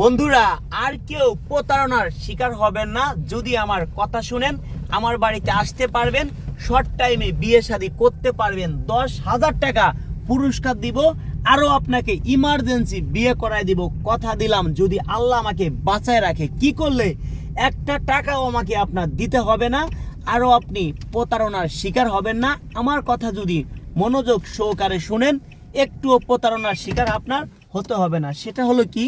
বন্ধুরা, আর কেউ প্রতারণার শিকার হবেন না যদি আমার কথা শুনেন, আমার বাড়িতে আসতে পারবেন শর্ট টাইমে বিয়ে শাদী করতে পারবেন, দশ হাজার টাকা পুরস্কার দিব, আরও আপনাকে ইমার্জেন্সি বিয়ে করায় দিব, কথা দিলাম, যদি আল্লাহ আমাকে বাঁচায় রাখে, কি করলে? একটা টাকাও আমাকে আপনার দিতে হবে না, আরও আপনি প্রতারণার শিকার হবেন না, আমার কথা যদি মনোযোগ সহকারে শুনেন, একটুও প্রতারণার শিকার আপনার হতে হবে না, সেটা হলো কি?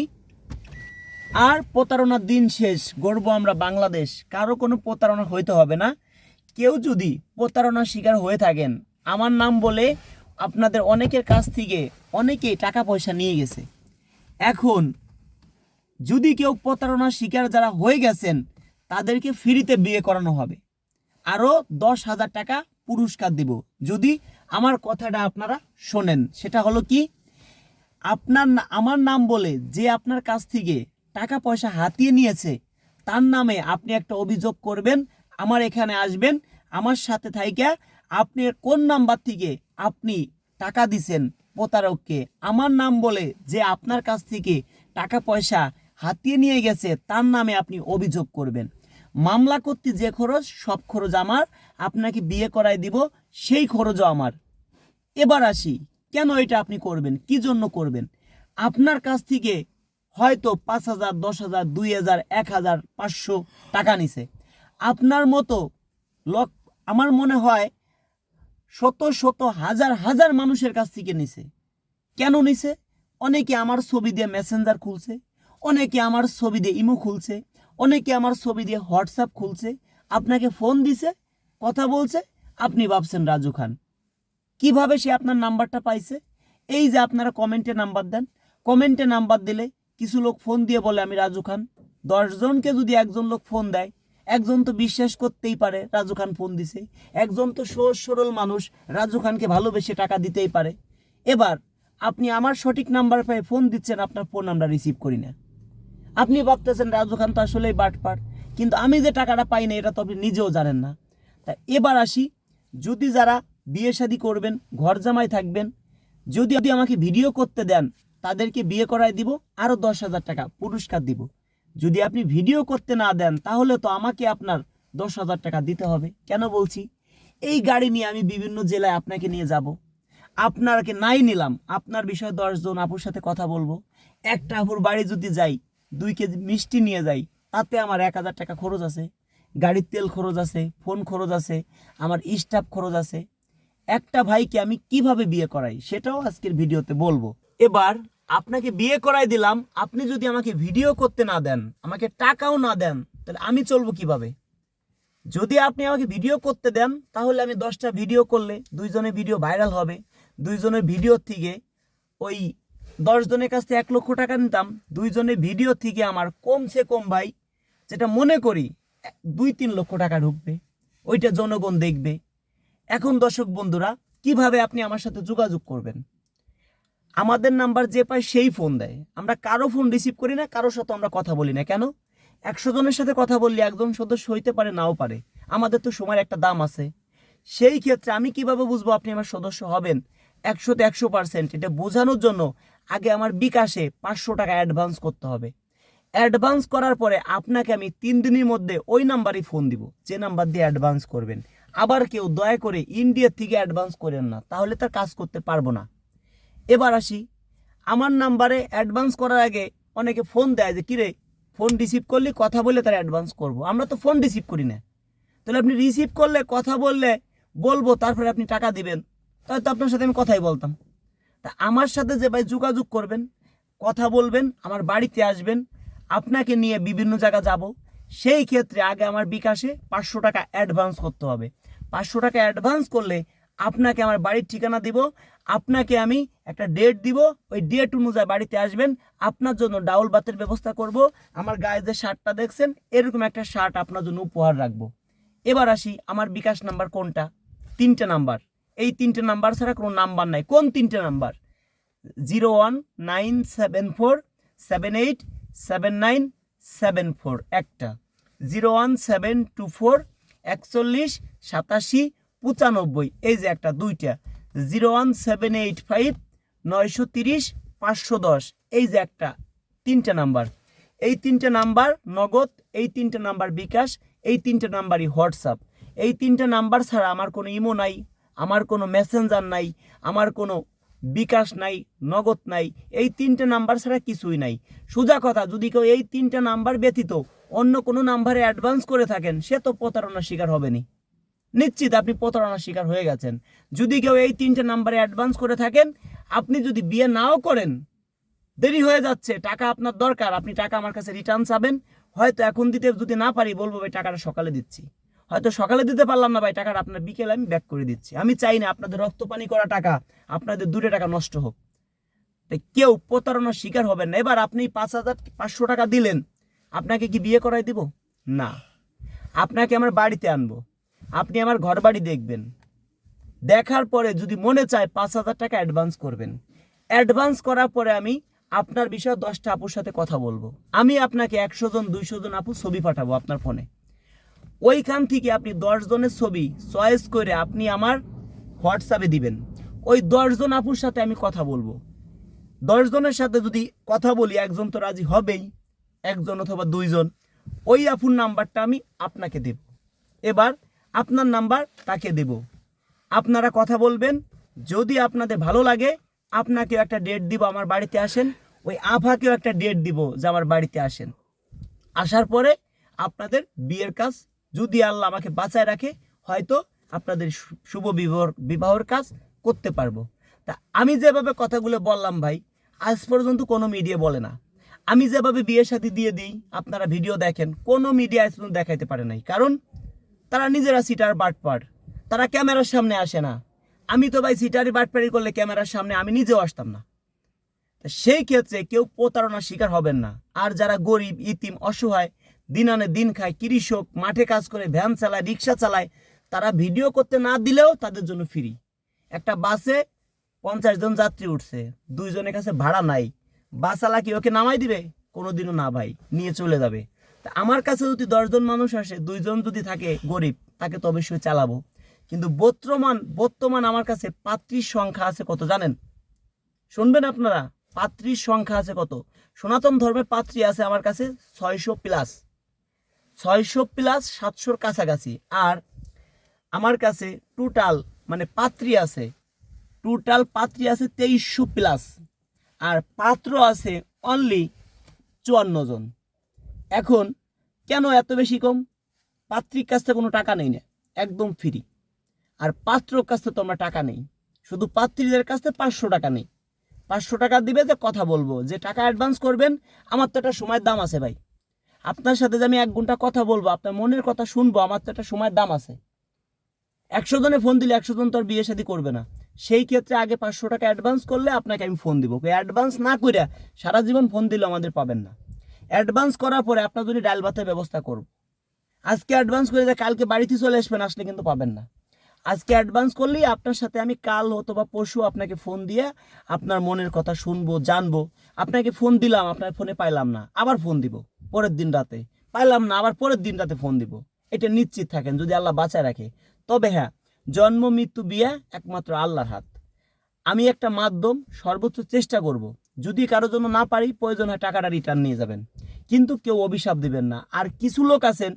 আর প্রতারণার দিন শেষ গর্ব আমরা বাংলাদেশ। কারও কোনো প্রতারণা হইতে হবে না। কেউ যদি প্রতারণার শিকার হয়ে থাকেন, আমার নাম বলে আপনাদের অনেকের কাছ থেকে অনেকেই টাকা পয়সা নিয়ে গেছে। এখন যদি কেউ প্রতারণার শিকার যারা হয়ে গেছেন, তাদেরকে ফ্রিতে বিয়ে করানো হবে। আরও দশ হাজার টাকা পুরস্কার দিব। যদি আমার কথাটা আপনারা শোনেন, সেটা হলো কি, আপনার আমার নাম বলে যে আপনার কাছ থেকে টাকা পয়সা হাতিয়ে নিয়েছে। তার নামে আপনি একটা অভিযোগ করবেন, আমার এখানে আসবেন, আমার সাথে থাইকা আপনি কোন নাম্বার থেকে আপনি টাকা দিছেন প্রতারককে? আমার নাম বলে যে আপনার কাছ থেকে টাকা পয়সা হাতিয়ে নিয়ে গেছে, তার নামে আপনি অভিযোগ করবেন। মামলা করতে যে খরচ, সব খরচ আমার, আপনাকে বিয়ে করায় দিব, সেই খরচও আমার। এবার আসি, কেন এটা আপনি করবেন? কি জন্য করবেন? আপনার কাছ থেকে হয়তো পাঁচ হাজার, দশ হাজার, দুই হাজার, এক হাজার, পাঁচশো টাকা নিছে। আপনার মতো লক, আমার মনে হয় শত শত হাজার হাজার মানুষের কাছ থেকে নিছে। কেন নিছে? অনেকে আমার ছবি দিয়ে মেসেঞ্জার খুলছে, অনেকে আমার ছবি দিয়ে ইমো খুলছে, অনেকে আমার ছবি দিয়ে হোয়াটসঅ্যাপ খুলছে, আপনাকে ফোন দিছে, কথা বলছে, আপনি ভাবছেন রাজু খান। কীভাবে সে আপনার নাম্বারটা পাইছে? এই যে আপনারা কমেন্টে নাম্বার দেন। কমেন্টে নাম্বার দিলে কিছু লোক ফোন দিয়ে বলে, আমি রাজু খান। দশজনকে যদি একজন লোক ফোন দেয়, একজন তো বিশ্বাস করতেই পারে রাজু খান ফোন দিছে। একজন তো সহজ সরল মানুষ, রাজু খানকে ভালোবেসে টাকা দিতেই পারে। এবার, আপনি আমার সঠিক নাম্বার পেয়ে ফোন দিচ্ছেন, আপনার ফোন আমরা রিসিভ করি না। আপনি ভাবতেছেন রাজু খান তো আসলেই বাটপার, কিন্তু আমি যে টাকাটা পাই না, এটা তো আপনি নিজেও জানেন না। তা এবার আসি, যদি যারা বিয়ে শাদী করবেন, ঘর জামাই থাকবেন, যদি যদি আমাকে ভিডিও করতে দেন তাদেরকে বিয়ে করায় দিব আরও দশ হাজার টাকা পুরস্কার দিব। যদি আপনি ভিডিও করতে না দেন, তাহলে তো আমাকে আপনার দশ হাজার টাকা দিতে হবে। কেন বলছি? এই গাড়ি নিয়ে আমি বিভিন্ন জেলায় আপনাকে নিয়ে যাব। আপনাকে নাই নিলাম। আপনার বিষয়ে দশজন আপুর সাথে কথা বলব। একটা আপুর বাড়ি যদি যাই, দুই কেজি মিষ্টি নিয়ে যাই, তাতে আমার এক হাজার টাকা খরচ আছে। গাড়ির তেল খরচ আছে, ফোন খরচ আছে, আমার স্টাফ খরচ আছে। একটা ভাইকে আমি কীভাবে বিয়ে করাই, সেটাও আজকের ভিডিওতে বলব। এবার আপনাকে বিয়ে করাই দিলাম, আপনি যদি আমাকে ভিডিও করতে না দেন, আমাকে টাকাও না দেন, তাহলে আমি চলবো কীভাবে? যদি আপনি আমাকে ভিডিও করতে দেন, তাহলে আমি দশটা ভিডিও করলে দুইজনের ভিডিও ভাইরাল হবে। দুইজনের ভিডিও থেকে ওই দশ জনের কাছ থেকে এক লক্ষ টাকা নিতাম, দুইজনের ভিডিও থেকে আমার কমছে কম ভাই, যেটা মনে করি, দুই তিন লক্ষ টাকা ঢুকবে, ওইটা জনগণ দেখবে। এখন দর্শক বন্ধুরা, কীভাবে আপনি আমার সাথে যোগাযোগ করবেন? আমাদের নাম্বার যে পায় সেই ফোন দেয়। আমরা কারও ফোন রিসিভ করি না কারোর সাথে আমরা কথা বলি না। কেন? একশো জনের সাথে কথা বললে একজন সদস্য হইতে পারে, নাও পারে। আমাদের তো সময়ের একটা দাম আছে। সেই ক্ষেত্রে আমি কীভাবে বুঝব আপনি আমার সদস্য হবেন? একশোতে একশো পার্সেন্ট এটা বোঝানোর জন্য আগে আমার বিকাশে পাঁচশো টাকা অ্যাডভান্স করতে হবে। অ্যাডভান্স করার পরে আপনাকে আমি তিন দিনের মধ্যে ওই নাম্বারই ফোন দিব, যে নাম্বার দিয়ে অ্যাডভান্স করবেন। আবার কেউ দয়া করে ইন্ডিয়ার থেকে অ্যাডভান্স করেন না, তাহলে তার কাজ করতে পারব না। এবার আসি। আমার নাম্বারে অ্যাডভান্স করার আগে অনেকে ফোন দেয় যে, কিরে ফোন রিসিভ করলে? কথা বলে তার অ্যাডভান্স করব। আমরা তো ফোন রিসিভ করি না। তাহলে আপনি রিসিভ করলে, কথা বললে, বলব, তারপরে আপনি টাকা দিবেন। তাহলে তো আপনার সাথে আমি কথাই বলতাম। তা আমার সাথে যে ভাই যোগাযোগ করবেন, কথা বলবেন, আমার বাড়িতে আসবেন, আপনাকে নিয়ে বিভিন্ন জায়গা যাব, সেই ক্ষেত্রে আগে আমার বিকাশে পাঁচশো টাকা অ্যাডভান্স করতে হবে। পাঁচশো টাকা অ্যাডভান্স করলে আপনাকে আমার বাড়ির ঠিকানা দিব, আপনাকে আমি একটা ডেট দিব, ওই ডেট অনুযায়ী বাড়িতে আসবেন। আপনার জন্য ডাউল বাতের ব্যবস্থা করব। আমার গায়ে যে শার্টটা দেখছেন, এরকম একটা শার্ট আপনার জন্য উপহার রাখব। এবার আসি, আমার বিকাশ নাম্বার কোনটা? তিনটে নাম্বার। এই তিনটে নাম্বার ছাড়া কোনো নাম্বার নাই। কোন তিনটে number? Zero one nine seven four, seven eight, seven nine, seven four. একটা। Zero one seven two four, একচল্লিশ, সাতাশি, পঁচানব্বই। এই যে একটা, দুইটা। Zero one seven eight five নয়শো তিরিশ, পাঁচশো দশ। এই যে একটা, তিনটা নাম্বার। এই তিনটে নাম্বার নগদ, এই তিনটে নাম্বার বিকাশ, এই তিনটে নাম্বারই হোয়াটসঅ্যাপ। এই তিনটে নাম্বার ছাড়া আমার কোনো ইমো নাই, আমার কোনো মেসেঞ্জার নাই, আমার কোনো বিকাশ নাই, নগদ নাই, এই তিনটে নাম্বার ছাড়া কিছুই নাই। সোজা কথা, যদি কেউ এই তিনটে নাম্বার ব্যতীত অন্য কোনো নাম্বারে অ্যাডভান্স করে থাকেন, সে তো প্রতারণার শিকার হবেনি নিশ্চিত আপনি প্রতারণার শিকার হয়ে গেছেন। যদি কেউ এই তিনটে নাম্বারে অ্যাডভান্স করে থাকেন, আপনি যদি বিয়ে নাও করেন, দেরি হয়ে যাচ্ছে, টাকা আপনার দরকার, আপনি টাকা আমার কাছে রিটার্ন চাবেন। হয়তো এখন দিতে যদি না পারি, বলব ভাই, টাকাটা সকালে দিচ্ছি। হয়তো সকালে দিতে পারলাম না ভাই, টাকাটা আপনার বিকেলে আমি ব্যাক করে দিচ্ছি। আমি চাই না আপনাদের রক্তপানি করা টাকা, আপনাদের দূরে টাকা নষ্ট হোক। তাই কেউ প্রতারণার শিকার হবেন না। এবার আপনি পাঁচ হাজার পাঁচশো টাকা দিলেন, আপনাকে কি বিয়ে করাই দিব? না। আপনাকে আমার বাড়িতে আনব। আপনি আমার ঘর বাড়ি দেখবেন। দেখার পরে যদি মনে চায় পাঁচ হাজার টাকা অ্যাডভান্স করবেন। অ্যাডভান্স করার পরে আমি আপনার বিষয়ে দশটা আপুর সাথে কথা বলব। আমি আপনাকে একশো জন, দুইশো জন আপু ছবি পাঠাবো আপনার ফোনে ওইখান থেকে আপনি দশ জনের ছবি চয়েস করে আপনি আমার হোয়াটসঅ্যাপে দিবেন। ওই দশজন আপুর সাথে আমি কথা বলব। দশ জনের সাথে যদি কথা বলি, একজন তো রাজি হবেই, একজন অথবা দুইজন, ওই আপুর নাম্বারটা আমি আপনাকে দেব। এবার আপনার নাম্বার তাকে দেব। আপনারা কথা বলবেন, যদি আপনাদের ভালো লাগে, আপনাকেও একটা ডেট দিব, আমার বাড়িতে আসেন। ওই আফাকেও একটা ডেট দিব যে আমার বাড়িতে আসেন। আসার পরে আপনাদের বিয়ের কাজ, যদি আল্লাহ আমাকে বাঁচায় রাখে, হয়তো আপনাদের শুভ বিবাহর বিবাহর কাজ করতে পারব। তা আমি যেভাবে কথাগুলো বললাম ভাই, আজ পর্যন্ত কোনো মিডিয়া বলে না। আমি যেভাবে বিয়ের সাথে দিয়ে দিই, আপনারা ভিডিও দেখেন, কোনো মিডিয়া আজ পর্যন্ত দেখাইতে পারে নাই। কারণ তারা নিজেরা সিটার বাট বাটপার। তারা ক্যামেরার সামনে আসে না। আমি তো ভাই সিটারি বাটপারি করলে ক্যামেরার সামনে আমি নিজেও আসতাম না। সেই ক্ষেত্রে কেউ প্রতারণার শিকার হবেন না। আর যারা গরিব, ইতিম, অসহায় দিন আনে দিন খায়, কৃষক, মাঠে কাজ করে, ভ্যান চালায়, রিক্সা চালায়, তারা ভিডিও করতে না দিলেও তাদের জন্য ফ্রি। একটা বাসে পঞ্চাশ জন যাত্রী উঠছে, দুইজনের কাছে ভাড়া নাই। বাসালা কি ওকে নামাই দিবে? কোনোদিনও না ভাই, নিয়ে চলে যাবে। আমার কাছে যদি দশজন মানুষ আসে, দুইজন যদি থাকে গরিব, তাকে তো অবশ্যই চালাবো। কিন্তু বর্তমান বর্তমান আমার কাছে পাত্রীর সংখ্যা আছে কত জানেন? শুনবেন আপনারা, পাত্রীর সংখ্যা আছে কত? সনাতন ধর্মের পাত্রী আছে আমার কাছে ছয়শো প্লাস ছয়শো প্লাস সাতশোর কাছাকাছি। আর আমার কাছে টোটাল মানে পাত্রী আছে টোটাল পাত্রী আছে তেইশশো প্লাস আর পাত্র আছে অনলি চুয়ান্ন জন। এখন কেন এত বেশি কম? পাত্রীর কাছ থেকে কোনো টাকা নেই না, একদম ফ্রি আর পাত্রর কাছ থেকে তো আমরা টাকা নেই, শুধু পাত্রীদের কাছ থেকে পাঁচশো টাকা নেই। পাঁচশো টাকা দিবে যে কথা বলব, যে টাকা অ্যাডভান্স করবেন, আমার তো একটা সময়ের দাম আছে ভাই। আপনার সাথে যে আমি এক ঘণ্টা কথা বলব, আপনার মনের কথা শুনব, আমার তো একটা সময়ের দাম আছে। একশো জনে ফোন দিলে একশো জন তো আর বিয়ে শাদী করবে না। সেই ক্ষেত্রে আগে পাঁচশো টাকা অ্যাডভান্স করলে আপনাকে আমি ফোন দিব। অ্যাডভান্স না করে সারা জীবন ফোন দিলে আমাদের পাবেন না। অ্যাডভান্স করার পরে আপনার যদি ডাল ভাতের ব্যবস্থা করব। আজকে অ্যাডভান্স করে যে কালকে বাড়িতে চলে আসবেন, আসলে কিন্তু পাবেন না। আজকে অ্যাডভান্স করলেই আপনার সাথে আমি কাল অথবা পরশু আপনাকে ফোন দিয়ে আপনার মনের কথা শুনব, জানব। আপনাকে ফোন দিলাম, আপনার ফোনে পাইলাম না, আবার ফোন দিব পরের দিন রাতে। পাইলাম না, আবার পরের দিন রাতে ফোন দিব। এটা নিশ্চিত থাকেন, যদি আল্লাহ বাঁচায় রাখে। তবে হ্যাঁ জন্ম, মৃত্যু বিয়ে একমাত্র আল্লাহর হাত। আমি একটা মাধ্যম, সর্বোচ্চ চেষ্টা করব। যদি কারোর জন্য না পারি, প্রয়োজন হয় টাকাটা রিটার্ন নিয়ে যাবেন। কিন্তু কেউ অভিশাপ দিবেন না। আর কিছু লোক আছেন,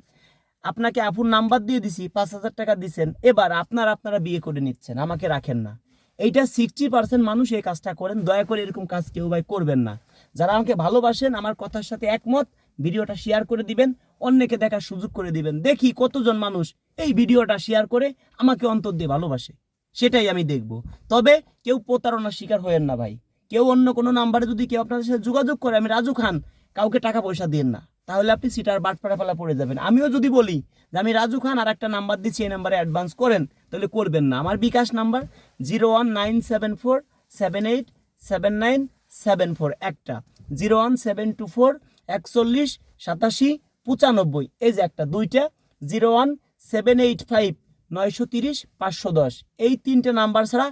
আপনাকে আপুর নাম্বার দিয়ে দিছি, পাঁচ হাজার টাকা দিচ্ছেন এবার আপনার আপনারা বিয়ে করে নিচ্ছেন, আমাকে রাখেন না। এইটা সিক্সটি পার্সেন্ট মানুষ এই কাজটা করেন, দয়া করে এরকম কাজ কেউ ভাই করবেন না। যারা আমাকে ভালোবাসেন, আমার কথার সাথে একমত, ভিডিওটা শেয়ার করে দিবেন, অন্যকে দেখার সুযোগ করে দিবেন। দেখি কতজন মানুষ এই ভিডিওটা শেয়ার করে আমাকে অন্তর দিয়ে ভালোবাসে। সেটাই আমি দেখব। তবে কেউ প্রতারণার শিকার হয়েন না ভাই। কেউ অন্য কোনো নাম্বারে যদি কেউ আপনাদের সাথে যোগাযোগ করে, আমি রাজু খান, কাউকে টাকা পয়সা দিন না। তাহলে আপনি সিটার বাটপাড়া ফেলা পড়ে যাবেন। আমিও যদি বলি যে আমি রাজু খান আর একটা নাম্বার দিচ্ছি, এই নাম্বারে অ্যাডভান্স করেন, তাহলে করবেন না। আমার bKash number zero one nine seven four, seven eight, seven nine, seven four, একটা। Zero one seven two four, একচল্লিশ, সাতাশি, পঁচানব্বই, এই যে একটা, দুইটা। Zero one seven eight five, নয়শো তিরিশ, পাঁচশো দশ। এই তিনটে নাম্বার ছাড়া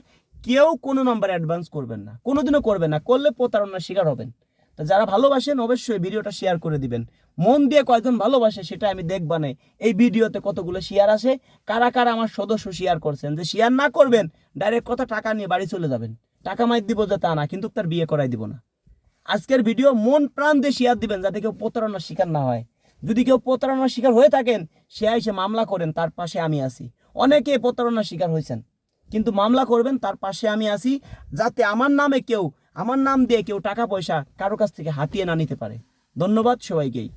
কেউ কোনো নাম্বার অ্যাডভান্স করবেন না, কোনোদিনও করবেন না, করলে প্রতারণার শিকার হবেন। তো যারা ভালোবাসেন অবশ্যই ভিডিওটা শেয়ার করে দিবেন। মন দিয়ে কয়েকজন ভালোবাসে সেটা আমি দেখবানে এই ভিডিওতে কতগুলো শেয়ার আসে কারা কারা আমার সদস্য শেয়ার করছেন? যে শেয়ার না করবেন ডাইরেক্ট কথা টাকা নিয়ে বাড়ি চলে যাবেন। টাকা মাইর দিব যে তা না, কিন্তু তার বিয়ে করাই দিব না। আজকের ভিডিও মন প্রাণ দিয়ে শেয়ার দিবেন যাতে কেউ প্রতারণার শিকার না হয়। যদি কেউ প্রতারণার শিকার হয়ে থাকেন, সে এসে মামলা করেন, তার পাশে আমি আছি। অনেকে প্রতারণার শিকার হয়েছেন। কিন্তু মামলা করবেন, তার পাশে আমি আছি, যাতে আমার নামে কেউ, আমার নাম দিয়ে কেউ টাকা পয়সা কারও কাছ থেকে হাতিয়ে না নিতে পারে। ধন্যবাদ সবাইকেই।